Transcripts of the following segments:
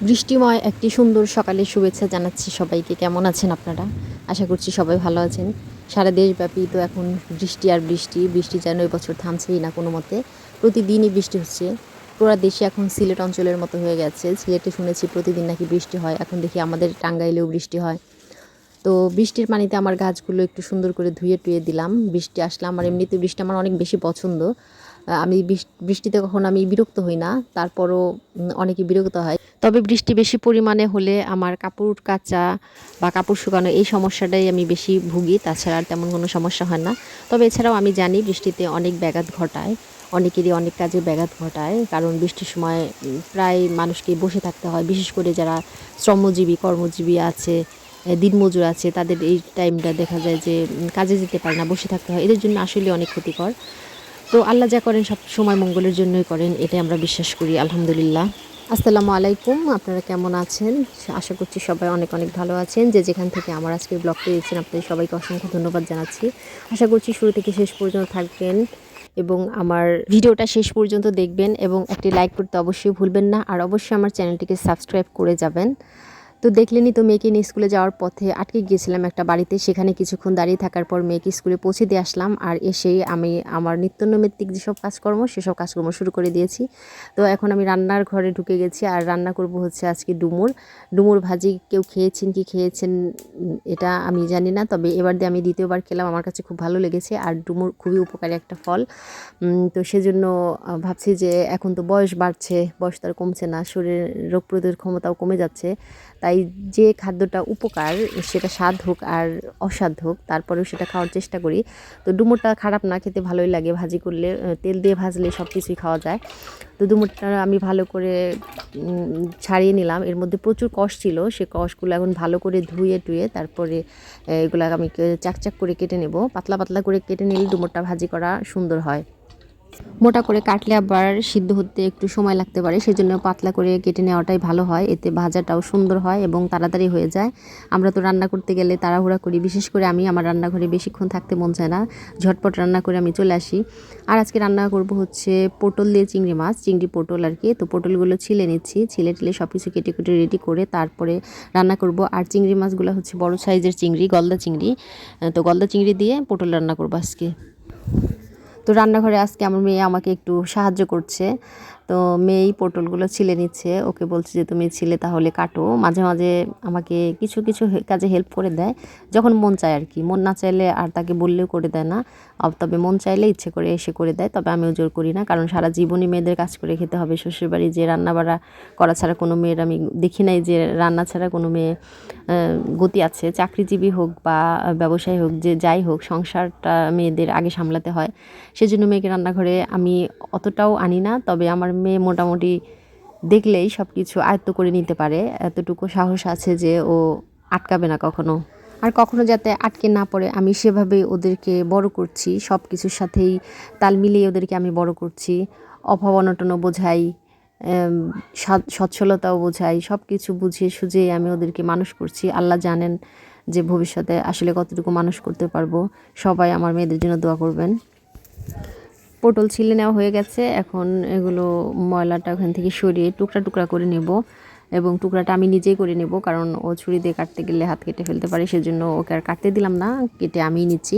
বৃষ্টিময় একটি সুন্দর সকালের শুভেচ্ছা জানাচ্ছি সবাইকে। কেমন আছেন আপনারা? আশা করছি সবাই ভালো আছেন। সারা দেশব্যাপী তো এখন বৃষ্টি আর বৃষ্টি বৃষ্টি যেন বছর থামছেই না কোনো মতে। প্রতিদিনই বৃষ্টি হচ্ছে। পুরো দেশে এখন সিলেট অঞ্চলের মতো হয়ে গেছে। সিলেটে শুনেছি প্রতিদিন নাকি বৃষ্টি হয়। এখন দেখি আমাদের টাঙ্গাইলেও বৃষ্টি হয়। তো বৃষ্টির পানিতে আমার গাছগুলো একটু সুন্দর করে ধুয়ে টুয়ে দিলাম। বৃষ্টি আসলে আমার এমনিতে বৃষ্টি আমার অনেক বেশি পছন্দ। আমি বৃষ্টিতে কখনো আমি বিরক্ত হই না, তারপরও অনেকে বিরক্ত হয়। তবে বৃষ্টি বেশি পরিমাণে হলে আমার কাপড় কাচা বা কাপড় শুকানো এই সমস্যাটাই আমি বেশি ভুগি, তাছাড়া আর তেমন কোনো সমস্যা হয় না। তবে এছাড়াও আমি জানি বৃষ্টিতে অনেক ব্যাঘাত ঘটায়, অনেকেরই অনেক কাজে ব্যাঘাত ঘটায়, কারণ বৃষ্টির সময় প্রায় মানুষকে বসে থাকতে হয়, বিশেষ করে যারা শ্রমজীবী, কর্মজীবী আছে দিনমজুর আছে, তাদের এই টাইমটা দেখা যায় যে কাজে যেতে পারে না, বসে থাকতে হয়। এদের জন্য আসলে অনেক ক্ষতিকর। তো আল্লাহ যা করেন সব সময় মঙ্গলের জন্যই করেন, এটাই আমরা বিশ্বাস করি, আলহামদুলিল্লাহ। আসসালামু আলাইকুম, আপনারা কেমন আছেন? আশা করছি সবাই অনেক অনেক ভালো আছেন। যে যেখান থেকে আমার আজকের ব্লগটি দেখছেন, আপনাদের সবাইকে অসংখ্য ধন্যবাদ জানাচ্ছি। আশা করছি শুরু থেকে শেষ পর্যন্ত থাকবেন এবং আমার ভিডিওটা শেষ পর্যন্ত দেখবেন এবং একটি লাইক করতে অবশ্যই ভুলবেন না। আর অবশ্যই আমার চ্যানেলটিকে সাবস্ক্রাইব করে যাবেন। তো দেখলেনি তো মেয়েকে নিয়ে স্কুলে যাওয়ার পথে আটকে গিয়েছিলাম একটা বাড়িতে। সেখানে কিছুক্ষণ দাঁড়িয়ে থাকার পর মেয়েকে স্কুলে পৌঁছে দিয়ে আসলাম আর এসেই আমি আমার নিত্যনৈমিত্তিক যেসব কাজকর্ম, সেসব কাজকর্ম শুরু করে দিয়েছি। তো এখন আমি রান্নার ঘরে ঢুকে গেছি আর রান্না করব হচ্ছে আজকে ডুমুর। ডুমুর ভাজি কেউ খেয়েছেন কি খেয়েছেন এটা আমি জানি না, তবে এবার দিয়ে আমি দ্বিতীয়বার খেলাম, আমার কাছে খুব ভালো লেগেছে আর ডুমুর খুবই উপকারী একটা ফল। তো সেজন্য ভাবছি যে এখন তো বয়স বাড়ছে, বয়স তো আর কমছে না, শরীরের রোগ প্রতিরোধ ক্ষমতাও কমে যাচ্ছে। তাই যে খাদ্যটা উপকার, সেটা স্বাদ হোক আর অস্বাদ হোক তারপরেও সেটা খাওয়ার চেষ্টা করি। তো ডুমুরটা খারাপ না, খেতে ভালোই লাগে। ভাজি করলে তেল দিয়ে ভাজলে সব কিছুই খাওয়া যায়। তো ডুমুরটা আমি ভালো করে ছাড়িয়ে নিলাম। এর মধ্যে প্রচুর কষ ছিল, সে কষগুলো এখন ভালো করে ধুয়ে টুয়ে তারপরে এগুলো আমি চাকচাক করে কেটে নেব। পাতলা পাতলা করে কেটে নিলে ডুমুরটা ভাজি করা সুন্দর হয়। মোটা করে কাটলে আবার সিদ্ধ হতে একটু সময় লাগতে পারে, সেজন্য পাতলা করে কেটে নেওয়াটাই ভালো হয়। এতে ভাজাটাও সুন্দর হয় এবং তাড়াতাড়ি হয়ে যায়। আমরা তো রান্না করতে গেলে তাড়াহুড়া করি, বিশেষ করে আমি আমার রান্নাঘরে বেশিক্ষণ থাকতে মন চায় না, ঝটপট রান্না করে আমি চলে আসি। আর আজকে রান্না করব হচ্ছে পটল দিয়ে চিংড়ি মাছ, চিংড়ি পটল আর কি। তো পটলগুলো ছিলে নিচ্ছি, ছিলে টিলে সব কিছু কেটে কেটে রেডি করে তারপরে রান্না করব। আর চিংড়ি মাছগুলো হচ্ছে বড় সাইজের চিংড়ি, গলদা চিংড়ি। তো গলদা চিংড়ি দিয়ে পটল রান্না করব আজকে। তো রান্নাঘরে আজকে আমার মেয়ে আমাকে একটু সাহায্য করছে। তো মেয়েই পটলগুলো ছিলে নিচ্ছে। ওকে বলছে যে, তুমি ছিলে তাহলে কাটো। মাঝে মাঝে আমাকে কিছু কিছু কাজে হেল্প করে দেয়। যখন মন চায় আর কি। মন না চাইলে আর তাকে বললেও করে দেয় না। তবে মন চাইলে ইচ্ছে করে এসে করে দেয়। তবে আমিও জোর করি না। কারণ সারা জীবনই মেয়েদের কাজ করে খেতে হবে। শ্বশুরবাড়ি যে রান্না বাড়া করা ছাড়া কোনো মেয়ের আমি দেখি নাই যে রান্না ছাড়া কোনো মেয়ে গতি আছে। চাকরিজীবী হোক বা ব্যবসায়ী হোক, যে যাই হোক, সংসারটা মেয়েদের আগে সামলাতে হয়। সেজন্য মেয়েকে রান্নাঘরে আমি অতটাও আনি না। তবে আমার মেয়ে মোটামুটি দেখলেই সব কিছু আয়ত্ত করে নিতে পারে। এতটুকু সাহস আছে যে ও আটকাবে না কখনো। আর কখনো যাতে আটকে না পড়ে, আমি সেভাবে ওদেরকে বড় করছি। সব কিছুর সাথেই তাল মিলিয়ে ওদেরকে আমি বড় করছি। অভাব অনটনও বোঝাই সচ্ছলতাও বোঝাই। সব কিছু বুঝিয়ে সুঝিয়ে আমি ওদেরকে মানুষ করছি। আল্লাহ জানেন যে ভবিষ্যতে আসলে কতটুকু মানুষ করতে পারব। সবাই আমার মেয়েদের জন্য দোয়া করবেন। পটল ছিলে নেওয়া হয়ে গেছে। এখন এগুলো ময়লাটা ওখান থেকে সরিয়ে টুকরা টুকরা করে নেব এবং টুকরাটা আমি নিজেই করে নেব কারণ ও ছুরি দিয়ে কাটতে গেলে হাত কেটে ফেলতে পারে, সেজন্য ওকে আর কাটতে দিলাম না, কেটে আমিই নিচ্ছি।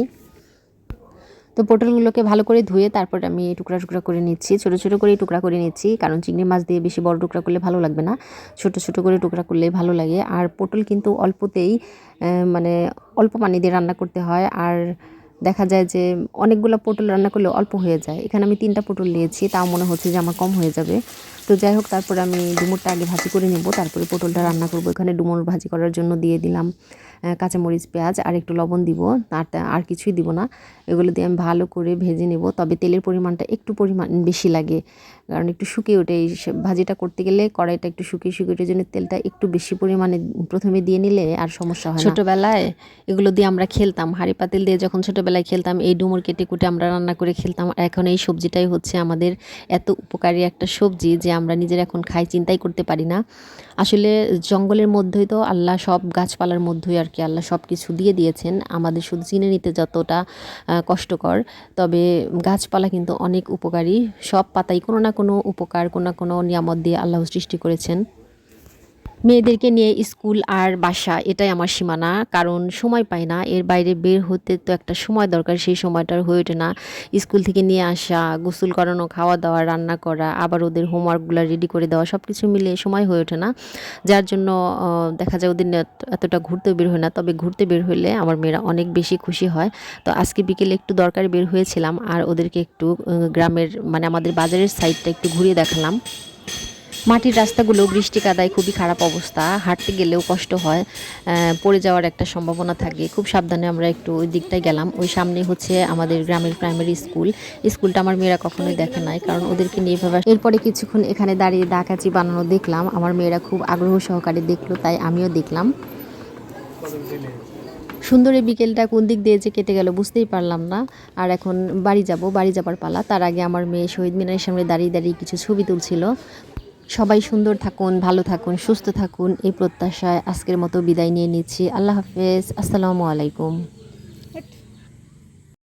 তো পটলগুলোকে ভালো করে ধুয়ে তারপর আমি টুকরা টুকরা করে নিচ্ছি, ছোটো ছোটো করে টুকরা করে নিচ্ছি কারণ চিংড়ি মাছ দিয়ে বেশি বড় টুকরা করলে ভালো লাগবে না। ছোট ছোট করে টুকরা করলে ভালো লাগে। আর পটল কিন্তু অল্পতেই মানে অল্প পানি দিয়ে রান্না করতে হয়। আর দেখা যায় যে অনেকগুলো পটল রান্না করলে অল্প হয়ে যায়। এখানে আমি তিনটা পটল নিয়েছি, তাও মনে হচ্ছে যে আমার কম হয়ে যাবে। তো যাই হোক, তারপরে আমি ডুমুরটা আগে ভাজি করে নেব। তারপরে পটলটা রান্না করব। এখানে ডুমুর ভাজি করার জন্য দিয়ে দিলাম কাঁচামরিচ, পেঁয়াজ আর একটু লবণ দিব। আর আর কিছুই দিব না। এগুলো দিয়ে আমি ভালো করে ভেজে নেব। তবে তেলের পরিমাণটা একটু পরিমাণ বেশি লাগে, কারণ একটু শুকিয়ে ওঠে। এই ভাজিটা করতে গেলে কড়াইটা একটু শুকিয়ে শুকিয়ে ওঠে। জন্য তেলটা একটু বেশি পরিমাণে প্রথমে দিয়ে নিলে আর সমস্যা হয় ছোটোবেলায় এগুলো দিয়ে আমরা খেলতাম। হাঁড়ি পাতিল দিয়ে যখন ছোটোবেলায় খেলতাম, এই ডুমুর কেটে কুটে আমরা রান্না করে খেলতাম। এখন এই সবজিটাই হচ্ছে আমাদের এত উপকারী একটা সবজি যে আমরা নিজের এখন খাই, চিন্তাই করতে পারি না। আসলে জঙ্গলের মধ্যেই তো আল্লাহ সব গাছপালার মধ্যেই আর কি আল্লাহ সব কিছু দিয়ে দিয়েছেন। আমাদের শুধু চিনে নিতে যতটা কষ্টকর। তবে গাছপালা কিন্তু অনেক উপকারী। সব পাতাই কোনো না কোনো উপকার, কোনো না কোনো নিয়ামত দিয়ে আল্লাহ সৃষ্টি করেছেন। মেয়েদেরকে নিয়ে স্কুল আর বাসা, এটাই আমার সীমানা। কারণ সময় পাই না, এর বাইরে বের হতে তো একটা সময় দরকার, সেই সময়টার হয়ে ওঠে না। স্কুল থেকে নিয়ে আসা, গোসল করানো খাওয়া দাওয়া রান্না করা, আবার ওদের হোমওয়ার্কগুলো রেডি করে দেওয়া সব কিছু মিলিয়ে সময় হয়ে ওঠে না। যার জন্য দেখা যায় ওদের এতটা ঘুরতে বের হয় না। তবে ঘুরতে বের হলে আমার মেয়েরা অনেক বেশি খুশি হয়। তো আজকে বিকেলে একটু দরকারি বের হয়েছিলাম আর ওদেরকে একটু গ্রামের মানে আমাদের বাজারের সাইডটা একটু ঘুরিয়ে দেখালাম। মাটির রাস্তাগুলো বৃষ্টি কাদায় খুবই খারাপ অবস্থা। হাঁটতে গেলেও কষ্ট হয় পড়ে যাওয়ার একটা সম্ভাবনা থাকে। খুব সাবধানে আমরা একটু ওই দিকটায় গেলাম। ওই সামনে হচ্ছে আমাদের গ্রামের প্রাইমারি স্কুল স্কুলটা আমার মেয়েরা কখনোই দেখে নাই, কারণ ওদেরকে নিয়ে এভাবে এরপরে কিছুক্ষণ এখানে দাঁড়িয়ে ডাকাচি বানানো দেখলাম। আমার মেয়েরা খুব আগ্রহ সহকারে দেখল, তাই আমিও দেখলাম। সুন্দর এই বিকেলটা কোন দিক দিয়ে যে কেটে গেল বুঝতেই পারলাম না। আর এখন বাড়ি যাব, বাড়ি যাবার পালা। তার আগে আমার মেয়ে শহীদ মিনারের সামনে দাঁড়িয়ে দাঁড়িয়ে কিছু ছবি তুলছিল। সবাই সুন্দর থাকুন, ভালো থাকুন, সুস্থ থাকুন, এই প্রত্যাশায় আজকের মতো বিদায় নিয়ে নিচ্ছি। আল্লাহ হাফেজ। আসসালামু আলাইকুম।